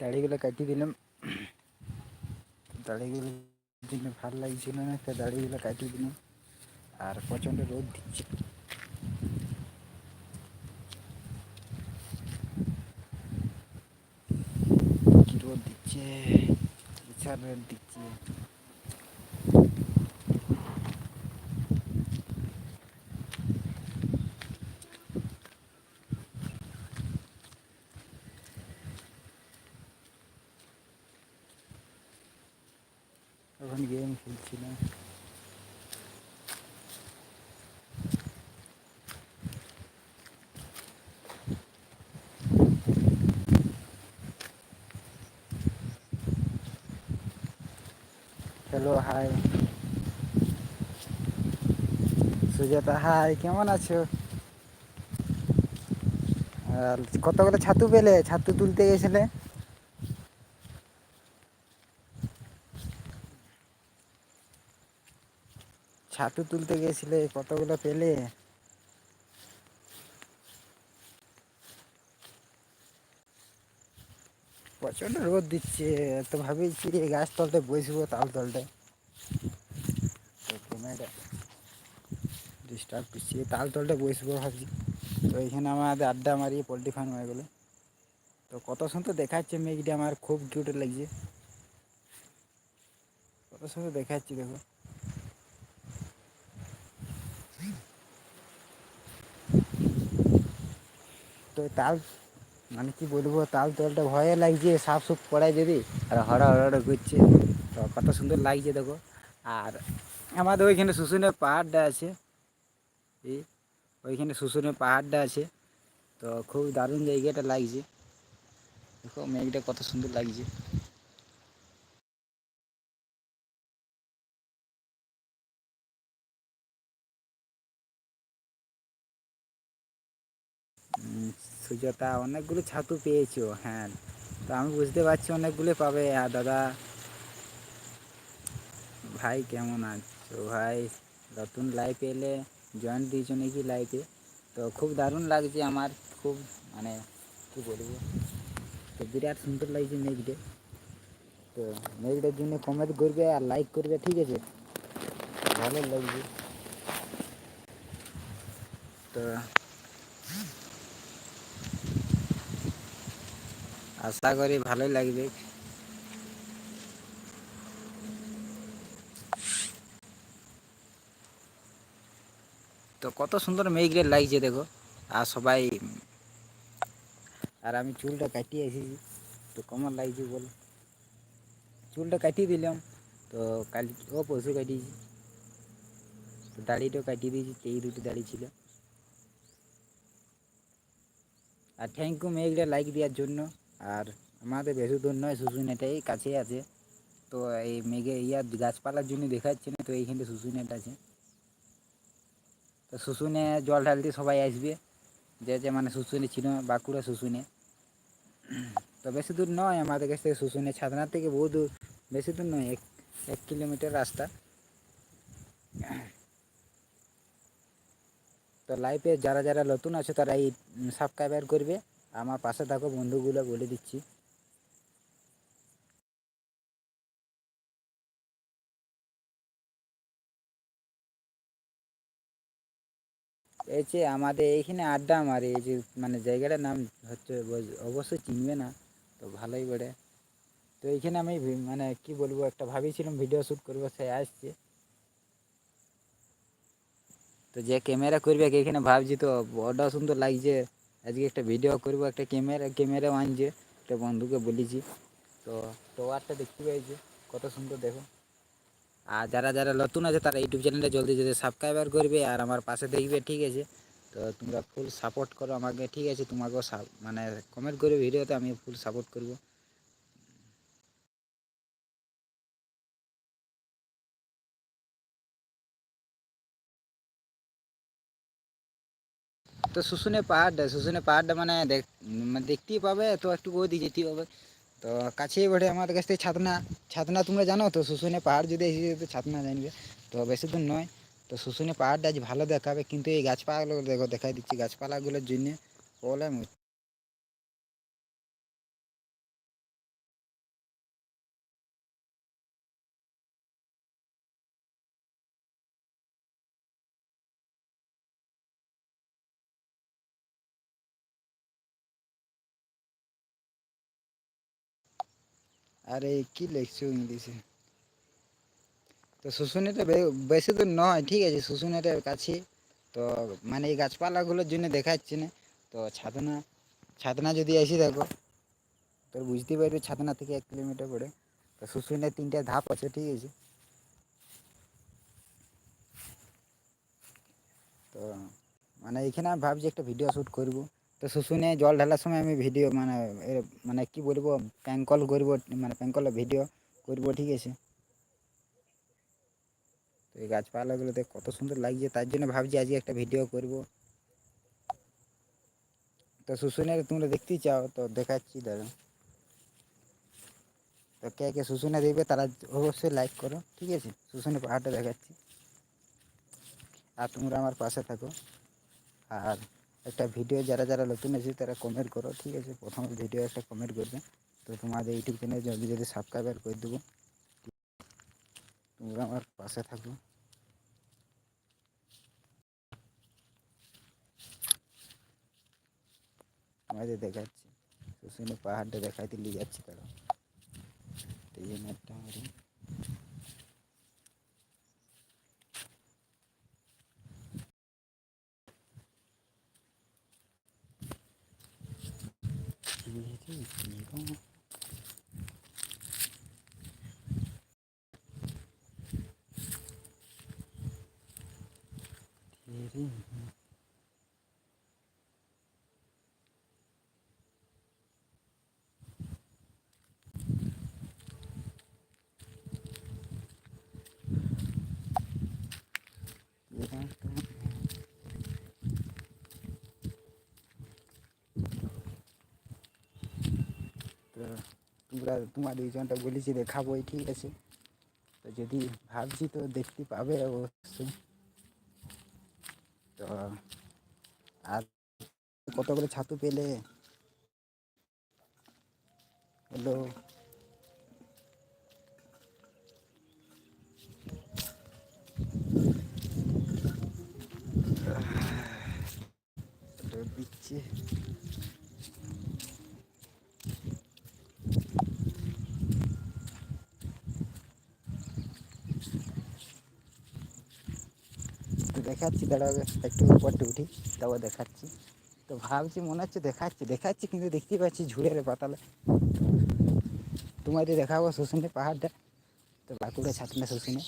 দাড়িগুলো কাটিয়ে দিলাম। দাড়িগুলো জন্য ভালো লাগছিল না, তো দাড়িগুলো কাটিয়ে দিলাম। আর প্রচণ্ড রোদ দিচ্ছে। রোদ দিচ্ছে? বিশাল রোদ দিচ্ছে। এখন গেম খেলছিলাম। Hello, high. সুজাতা, হাই, কেমন আছো? কতগুলো ছাতু পেলে? ছাতু তুলতে গেছিলে? ছাতু তুলতে গেছিলে কতগুলো পেলে? প্রচণ্ড রোদ দিচ্ছে তো ভাবিছি গাছ তলতে বসবো তাল তলটায় তো ক্যামেরা ডিস্টার্ব করছি তাল তলটা বসবো ভাবছি। তো এখানে আমাদের আড্ডা মারি পোলট্রি ফার্ম হয়ে গেলো। তো কত সুন্দর দেখাচ্ছে মেঘটা, আমার খুব কিউট লাগছে। কত সুন্দর দেখাচ্ছি দেখো। তো তাল মানে কি বলব, তাল তলটা ভয়ে লাগছে, সাফ সুপ পড়ায় যদি আর হড়া হড়া ঘুরছে তো কত সুন্দর লাগছে দেখো। আর আমাদের ওইখানে শুশুনের পাহাড়টা আছে। এই ওইখানে শুশুনের পাহাড়টা আছে। তো খুব দারুণ জায়গাটা লাগছে। দেখো মেঘটা কত সুন্দর লাগছে। সুজাতা, অনেকগুলো ছাতু পেয়েছ হ্যাঁ। তো আমি বুঝতে পারছি অনেকগুলো পাবে। আর দাদা, ভাই কেমন আছো? ভাই, নতুন লাইফ এলে জয়েন দিয়েছ নাকি লাইফে তো খুব দারুণ লাগছে আমার, খুব মানে কী বলব? তো বিরাট সুন্দর লাগছে মেঘটা তো মেঘটার জন্য কমেন্ট করবে আর লাইক করবে, ঠিক আছে? ভালো লাগবে। তো আশা করি ভালোই লাগবে। তো কত সুন্দর মেঘরে লাগছে দেখো। আর সবাই, আর আমি চুলটা কাটিয়ে এসেছি, তো কেমন লাগছে বল? চুলটা কাটিয়ে দিলাম, তো কাল ও পরশু কাটিয়েছি। তো দাড়িটাও কাটিয়ে দিয়েছি এই দুটো দাড়ি ছিল। আর থ্যাংক ইউ মেঘটা লাইক দেওয়ার জন্য। আর আমাদের বেশি দূর নয়, শুশুনেটাই কাছে আছে। তো এই মেঘে ইয়া গাছপালার জন্য দেখাচ্ছে না, তো এইখানটা শুশুনেট আছে। তো শুশুনে জল ঢালতে সবাই আসবে। যে যে মানে শুশুনে ছিল, বাঁকুড়া শুশুনে। তো বেশি দূর নয়, আমাদের কাছ থেকে শুশুনে ছাদনার থেকে বহু দূর। বেশি দূর নয়, এক এক কিলোমিটার রাস্তা। তো লাইফে যারা যারা নতুন আছে, তারা এই সাবস্ক্রাইবার করবে। আমার পাশে থাকো, বন্ধুগুলো বলে দিচ্ছি। এই যে আমাদের এইখানে আড্ডা মারে, এই যে মানে জায়গাটার নাম হচ্ছে অবশ্যই চিনবে না, তো ভালোই বলে তো এইখানে আমি মানে কি বলব, একটা ভাবিছিলাম ভিডিও শ্যুট করব, সে আসছে। তো যে ক্যামেরা করবে এখানে ভাবছি তো, বড় সুন্দর লাগছে। আজকে একটা ভিডিও করব, একটা ক্যামেরা ক্যামেরাও আনছে একটা বন্ধুকে বলেছি। তো টাওয়ারটা দেখতে পেয়েছি, কত সুন্দর দেখো। আর যারা যারা নতুন আছে, তারা ইউটিউব চ্যানেলটা জলদি জলদি সাবস্ক্রাইবার করবে, আর আমার পাশে দেখবে, ঠিক আছে? তো তোমরা ফুল সাপোর্ট করো আমাকে, ঠিক আছে? তোমাকেও মানে কমেন্ট করবে ভিডিওতে আমি ফুল সাপোর্ট করব। তো শুশুনে পাহাড়টা শুশুনে পাহাড়টা মানে মানে দেখতেই পাবে, তো একটু ওই যেতেই হবে। তো কাছেই বটে আমাদের কাছ থেকে ছাতনা ছাতনা তোমরা জানো তো? শুশুনে পাহাড় যদি এসে তো ছাতনা জানবে। তো বেশি দূর নয়। তো শুশুনে পাহাড়টা আজ ভালো দেখাবে, কিন্তু এই গাছপালাগুলো দেখো, দেখাই দিচ্ছি গাছপালাগুলোর জন্য। প্রবলেম আরে, কি লিখছো ইংলিশে? তো শুশুনিটা বেশি দূর নয়, ঠিক আছে শুশুনিটার কাছে। তো মানে এই গাছপালাগুলোর জন্য দেখাচ্ছি না। তো ছাতনা ছাতনা যদি এসে দেখো। তো বুঝতে পারবে ছাতনা থেকে এক কিলোমিটার পরে। তো শুশুনির তিনটা ধাপ আছে, ঠিক আছে। তো মানে এখানে আমি ভাবছি একটা ভিডিও শ্যুট করব। তো শুশুনে জল ঢালার সময় আমি ভিডিও মানে মানে কি বলব প্যাঙ্কল করব মানে প্যাঙ্কলের ভিডিও করব, ঠিক আছে? তো এই গাছপালাগুলোতে কত সুন্দর লাগছে, তার জন্য ভাবছি আজকে একটা ভিডিও করব। তো শুশুনের তোমরা দেখতেই চাও, তো দেখাচ্ছি দাদা তো কে কে শুশুনে দেখবে, তারা অবশ্যই লাইক করো, ঠিক আছে? শুশুনে পাহাড়টা দেখাচ্ছি। আর তোমরা আমার পাশে থাকো। আর একটা ভিডিও যারা যারা নতুন আছে তারা কমেন্ট করো, ঠিক আছে? প্রথম ভিডিও একটা কমেন্ট করবে। তো তোমাদের ইউটিউব চ্যানেল জলদি জলদি সাবস্ক্রাইবার করে দেবো, তোমরা আমার পাশে থাকো। তোমাদের দেখাচ্ছি। শুশুনে পাহাড়টা দেখাইতে নিয়ে যাচ্ছি তারা। এই জন্য একটা 이렇게 있습니다. 딜은 তোমরা তোমার দুইজনটা বলেছি, দেখাবোই, ঠিক আছে? তো যদি ভাবছি তো দেখতে পাবে অবশ্যই। তো আর কত করে ছাতু পেলে? হ্যালো? দিচ্ছি। দেখাচ্ছি, দাঁড়াও, একটু উপরটা উঠি তারপর দেখাচ্ছি। তো ভাবছি, মনে হচ্ছে দেখাচ্ছি দেখাচ্ছি, কিন্তু দেখতেই পাচ্ছি ঝুড়ের পাতালে। তোমাদের দেখাবো শুশুনে পাহাড়টা। তো বাঁকুড়া ছাতনা শুশুনে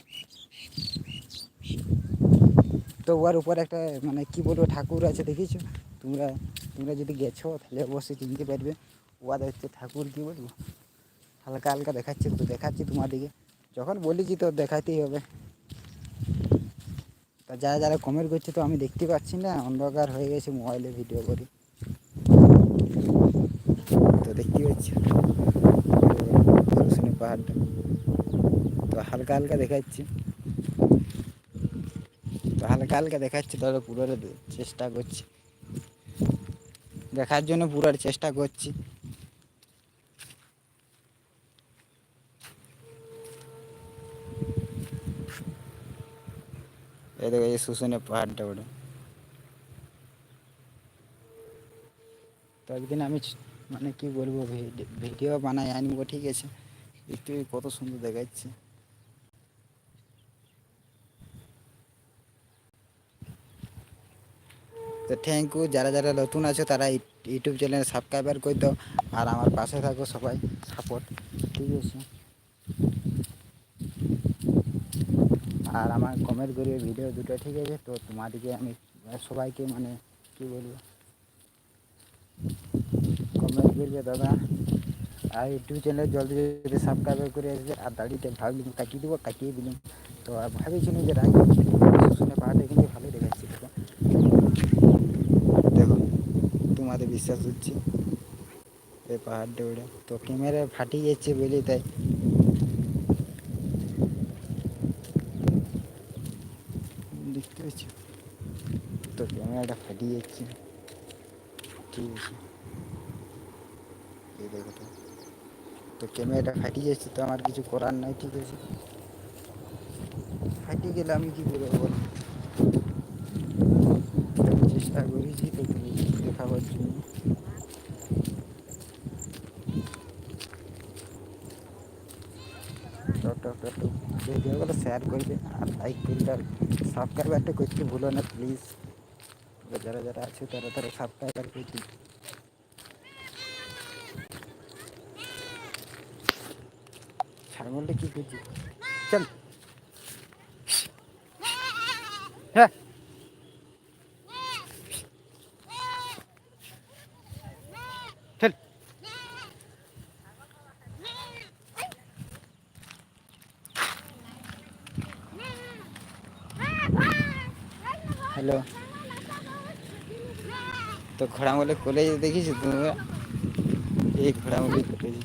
তো ওর উপর একটা মানে কি বলব, ঠাকুর আছে দেখিছো তোমরা তোমরা যদি গেছো, তাহলে অবশ্যই চিনতে পারবে। ওয়াদের হচ্ছে ঠাকুর, কি বলব? হালকা হালকা দেখাচ্ছি, তো দেখাচ্ছি তোমাদেরকে যখন বলেছি তো দেখাতেই হবে। তা যারা যারা কমেন্ট করছে তো আমি দেখতে পাচ্ছি না, অন্ধকার হয়ে গেছে মোবাইলে ভিডিও করি। তো দেখতে পাচ্ছি। শুশুনি পাহাড়টা। তো হালকা হালকা দেখাচ্ছি। তো হালকা হালকা দেখাচ্ছি তবে পুরো চেষ্টা করছি। দেখার জন্য পুরোর চেষ্টা করছি। এই শুশুনে পাহাড়টা ওটা তো একদিন আমি মানে কি বলব ভিডি- ভিডিও বানাই আনব ঠিক আছে দেখতে কত সুন্দর দেখাচ্ছে তো থ্যাংক ইউ যারা যারা নতুন আছো তারা ইউটিউব চ্যানেল সাবস্ক্রাইবার করে দাও আর আমার পাশে থাকো সবাই সাপোর্ট ঠিক আছে আর আমার কমেন্ট করবে ভিডিও দুটো ঠিক আছে, তো তোমাদেরকে আমি সবাইকে মানে কি বলব? কমেন্ট করবে দাদা, আর ইউটিউব চ্যানেল জলদি জলদি সাবস্ক্রাইব করে আসবে, আর দাড়িটা ভাবলাম কাটিয়ে দেবো, কাটিয়ে দিলাম। তো আর ভাবিছিলাম যে রাখব শুনে পাহাড়টা কিন্তু ভালো দেখাচ্ছি, দেখো। তোমাদের বিশ্বাস হচ্ছে। এই পাহাড়টা ওটা তো ক্যামেরা ফাটিয়ে যাচ্ছে বলে তাই দেখতে পাচ্ছ ক্যামেরাটা ফাটিয়ে যাচ্ছে। ঠিক আছে। এই দেখো তো। তো ক্যামেরাটা ফাটিয়ে যাচ্ছে তো আমার কিছু করার নাই, ঠিক আছে। ফাটিয়ে গেলে আমি কি করব বল? চেষ্টা করেছি তো দেখাবার জন্য। শেয়ার করবে আর লাইক করবে আর সাবস্ক্রাইবারটা করতে ভুলো না প্লিজ যারা যারা আছে তারা তারা সাবস্ক্রাইবার করে দিন ছাগলটা কি করছি? চল। হ্যাঁ। হ্যালো। তো ঘোড়ামলে কলেজ দেখিস তুমি এই ঘোড়ামলে কলেজ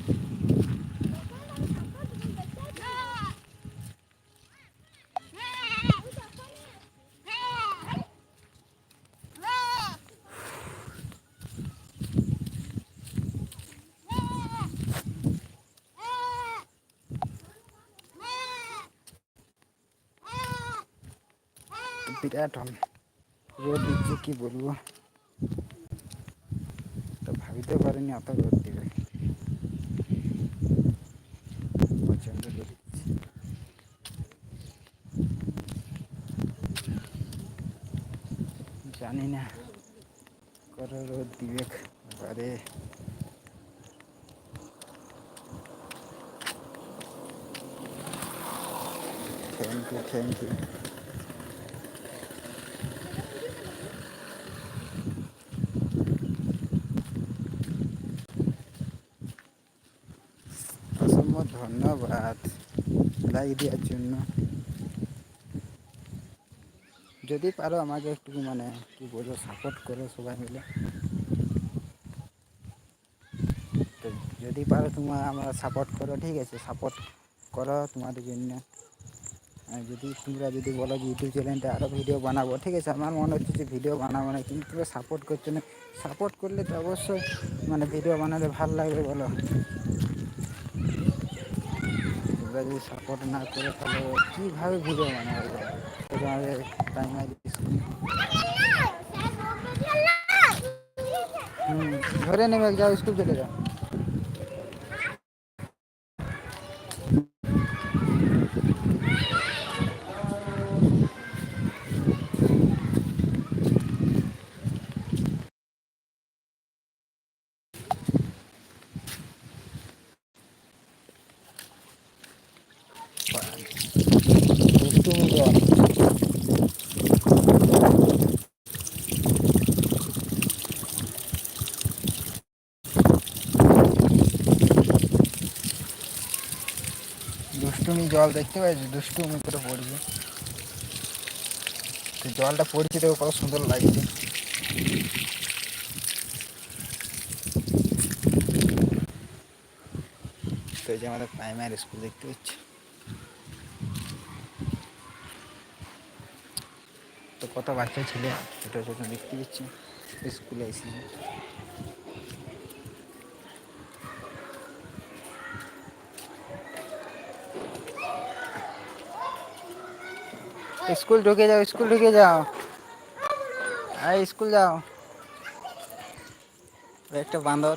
বিরাট রোদ দিচ্ছে কি বলব তো ভাবিতে পারিনি এত রোদ দিবে প্রচণ্ড রোদ দিচ্ছে। জানি না কত রোদ দিবে এবারে থ্যাংক ইউ থ্যাংক ইউ ধন্যবাদ লাইক দেওয়ার জন্য যদি পারো আমাকে একটু মানে কি বলব সাপোর্ট করো সবাই মিলে। তো যদি পারো তোমার আমরা সাপোর্ট করো, ঠিক আছে সাপোর্ট করো তোমাদের জন্য। আর যদি তোমরা যদি বলো যে ইউটিউব চ্যানেলটা আরও ভিডিও বানাবো, ঠিক আছে, আমার মনে হচ্ছে যে ভিডিও বানাবো না, কিন্তু তোমরা সাপোর্ট করছ না। সাপোর্ট করলে তো অবশ্যই মানে ভিডিও বানাতে ভালো লাগবে বলো। তোমরা যদি সাপোর্ট না করে তাহলে কীভাবে ভিডিও বানাবে বলো? তোমাদের প্রাইমারি স্কুল হুম, ধরে নেবে যাও স্কুল চলে যাও দুষ্টুমি দেওয়া দুষ্টুমি জল দেখতে পাচ্ছি দুষ্টুমি করে পড়ছে তো জলটা পড়ছে, দেখো কত সুন্দর লাগছে। তো এই যে আমাদের প্রাইমারি স্কুল দেখতে পাচ্ছি। তো কত বাচ্চা ছেলে, ছোটো ছোটো দেখতে পাচ্ছি, স্কুলে এসেছে স্কুল ঢুকে যাও, স্কুল ঢুকে যাও। আয় স্কুল যাও। একটা বান্দর।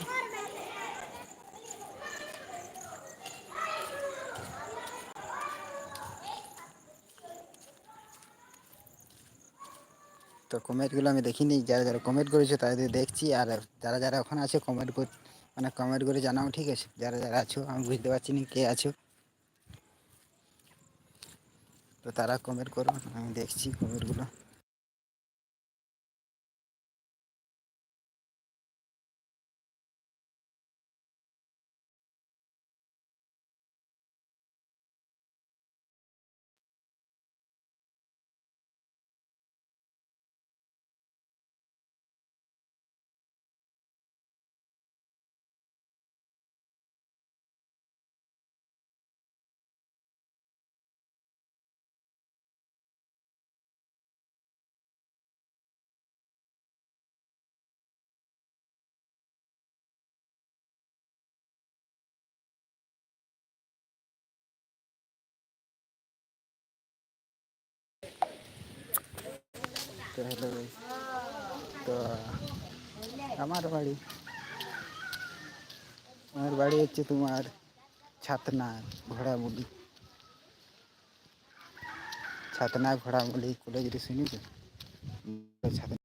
তো কমেন্টগুলো আমি দেখিনি, যারা যারা কমেন্ট করেছে তাদের দেখছি, আর যারা যারা ওখানে আছে, কমেন্ট মানে কমেন্ট করে জানাও, ঠিক আছে? যারা যারা আছো, আমি বুঝতে পারছি না কে আছো। তো তারা কমেন্ট করো আমি দেখছি কমেন্টগুলো। છે હેલો તો আমার বাড়ি। আমার বাড়ি হচ্ছে তোমার ছাতনা ঘোড়ামুলি। ছাতনা ঘোড়ামুলি কলেজ রে শুনিছ ছাতনা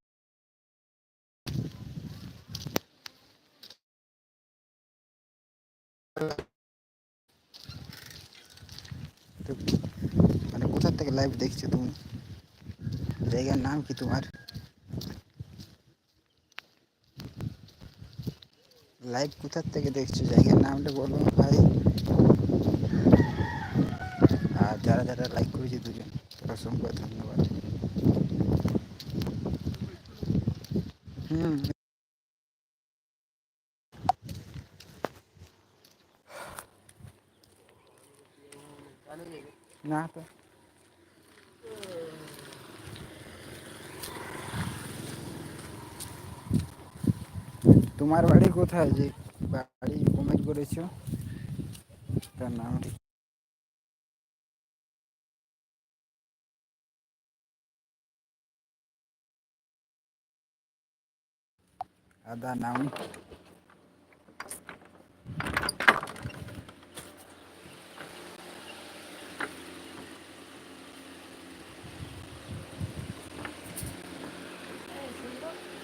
মানে কোথার থেকে লাইভ দেখছ তুমি? জায়গার নাম কি তোমার? লাইভ কোথার থেকে দেখছ? জায়গার নামটা বলো ভাই। আর যারা যারা লাইক করেছে দুজন অসংখ্য ধন্যবাদ। হুম না তো তোমার বাড়ি কোথায়? যে বাড়ি কমেন্ট করেছ তার নাম আদা নাম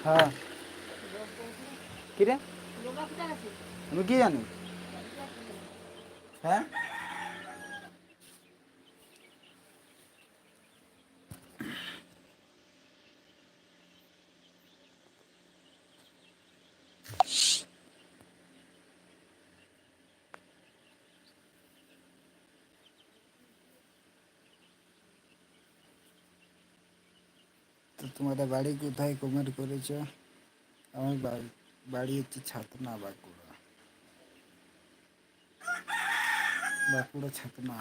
হ্যাঁ। কিরে আমি কি জানি? হ্যাঁ? তোমাদের বাড়ি কোথায় কমেন্ট করেছ? আমার বাড়ি। বাড়ি হচ্ছে ছাতনা বাঁকুড়া। বাঁকুড়া ছাতনা।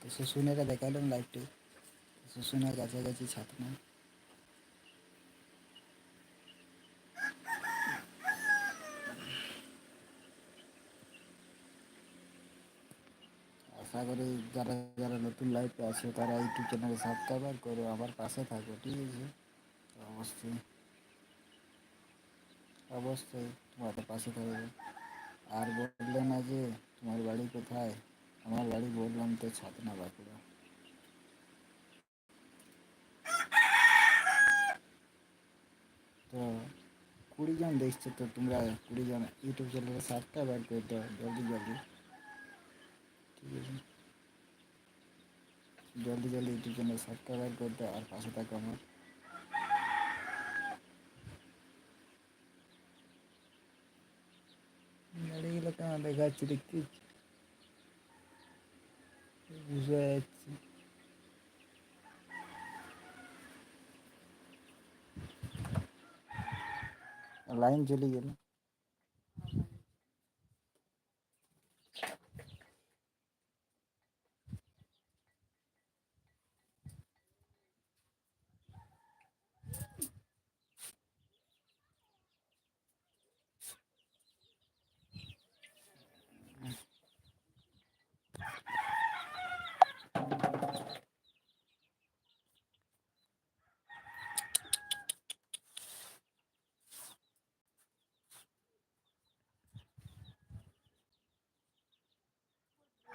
তো শুশুনেরা দেখালাম লাইভটি শুশুনের কাছাকাছি ছাতনা। আশা করি যারা যারা নতুন লাইভে আছে, তারা ইউটিউব চ্যানেলে সাবস্ক্রাইবার করো আমার পাশে থাকো, ঠিক আছে? অবশ্যই অবশ্যই তোমাদের পাশে থাকবে। আর বললে না যে তোমার বাড়ি কোথায়? আমার বাড়ি বললাম তো ছাতনা বাঁকুড়া। তো কুড়ি জন দেখছ তো তোমরা? কুড়ি জন ইউটিউব চ্যানেলে সাবস্ক্রাইবার করে দাও, জলদি জলদি। ঠিক আছে। জলদি জলদি ইউটিউব চ্যানেল সাবস্ক্রাইবার করে দাও আর পাশে থাকো আমার। গাড়িগুলো কেমন দেখাচ্ছি দেখতে বুঝতে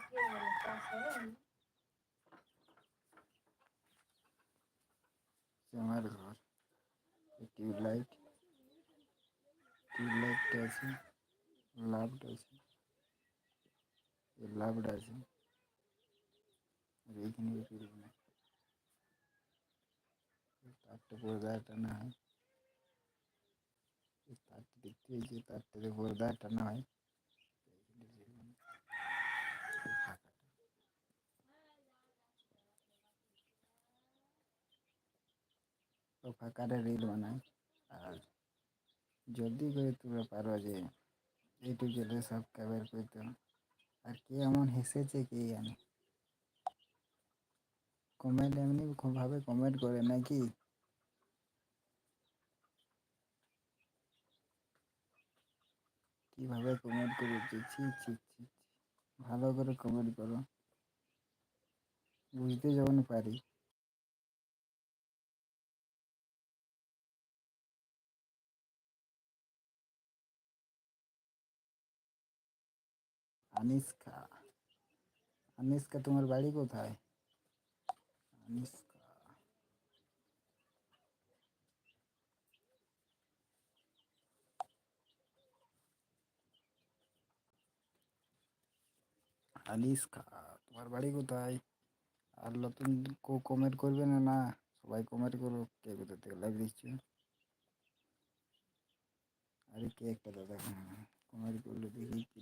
যাচ্ছি লাইন চলে গেল আমার ঘর টিউবলাইট টিউবলাইটটা আছে লাভটা আছে এই লাভটা আছে আর এইখানে করব না তারটা পর্দা টানা হয় এই তারটা দেখতে হয়েছে তারটাতে পর্দা টানা হয় ফাঁকাটা রিল বানায় আর জলদি করে তোমরা পারো যে ইউটিউব চ্যানেলে সাবস্ক্রাইবার করতে। আর কে এমন হেসেছে কে জানে? কমেন্ট এমনি ভাবে কমেন্ট করে নাকি? কীভাবে কমেন্ট করেছে ছি ছি ছি ছি। ভালো করে কমেন্ট করো। বুঝতে যখন পারি। আনিস খা আনিস্কা তোমার বাড়ি কোথায় আনিস্কা আনিস্কা তোমার বাড়ি কোথায় আর নতুন কো কমেন্ট করবে না না সবাই কমেন্ট করো কে কোথা থেকে লাইভ দিচ্ছে আরে কে একটা দাদা কমেন্ট করল দেখি কি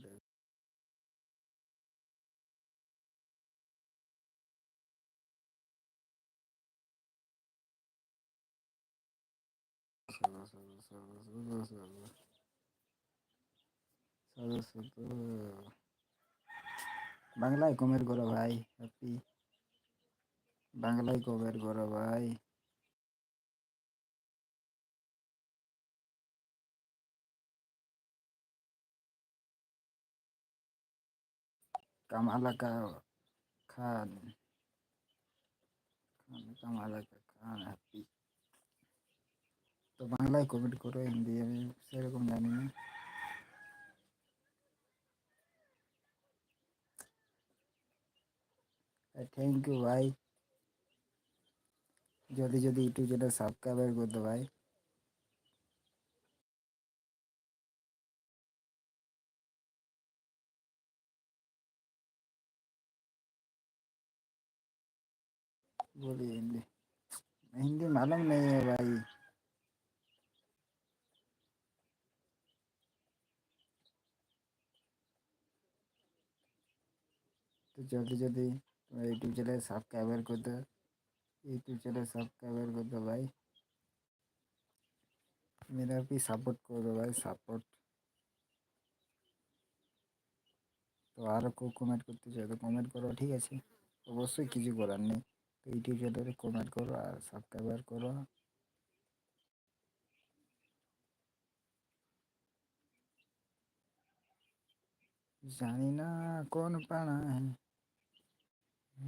বাংলায় কমেন্ট করো ভাই হ্যাপি বাংলায় কমেন্ট করো ভাই কামালা কা খান কামালা খান হ্যাপি তো বাংলায় কমেন্ট করো হিন্দি আমি সেরকম জানি না থ্যাংক ইউ ভাই জলদি জলদি ইউটিউব চ্যানেল সাবস্ক্রাইবার করে দো ভাই बोलिए हिंदी हिंदी मालूम नहीं है भाई तो जल्दी जल्दी तुम्हारे यूट्यूब चैनल सब्सक्राइबर कर दो यूट्यूब चैनल सब्सक्राइबर कर दो भाई मेरा भी सपोर्ट कर दो भाई सपोर्ट তো আরও কেউ কমেন্ট করতে চাই তো কমেন্ট করো ঠিক আছে অবশ্যই কিছু করার নেই তো ইউটিউব চ্যানেলে কমেন্ট করো আর সাবস্ক্রাইবার করো জানি না কোন পাড়ায় হুম, तो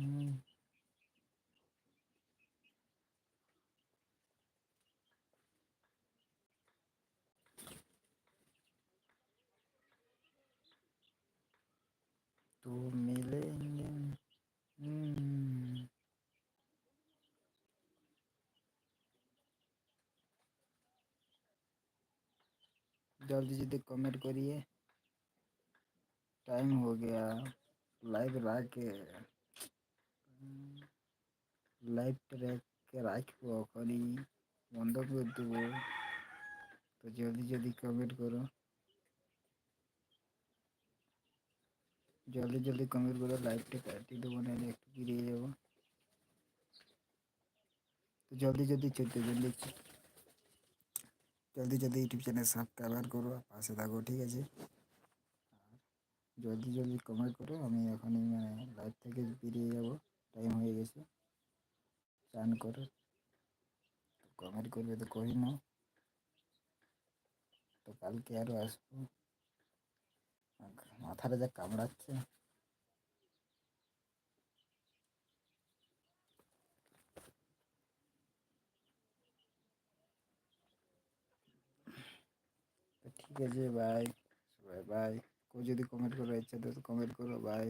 मिलेंगे। हम्म। जल्दी जल्दी कमेंट करिए। टाइम हो गया। लाइव लाके লাইভ রেখে রাখব এখনই, বন্ধ করে দেবো। তো জলদি জলদি কমেন্ট করো। জলদি জলদি কমেন্ট করো লাইভটা কাটিয়ে দেবো না একটু ফিরিয়ে যাব। তো জলদি জলদি চলতে জলদি জলদি জলদি ইউটিউব চ্যানেল সাবস্ক্রাইবার করো পাশে থাকো, ঠিক আছে? জলদি জলদি কমেন্ট করো, আমি এখনই মানে লাইভ থেকে বেরিয়ে যাব। টাইম হয়ে গেছে। চান করো। কমেন্ট করবে তো করি না তো কালকে আরও আসব। মাথাটা যা কামড়াচ্ছে। ঠিক আছে বাই বাই কেউ যদি কমেন্ট করার ইচ্ছা তো কমেন্ট করো বাই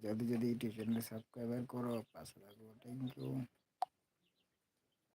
আর যদি যদি ইউটিউব চ্যানেলে সাবস্ক্রাইবার করো পাশে থাকব থ্যাংক ইউ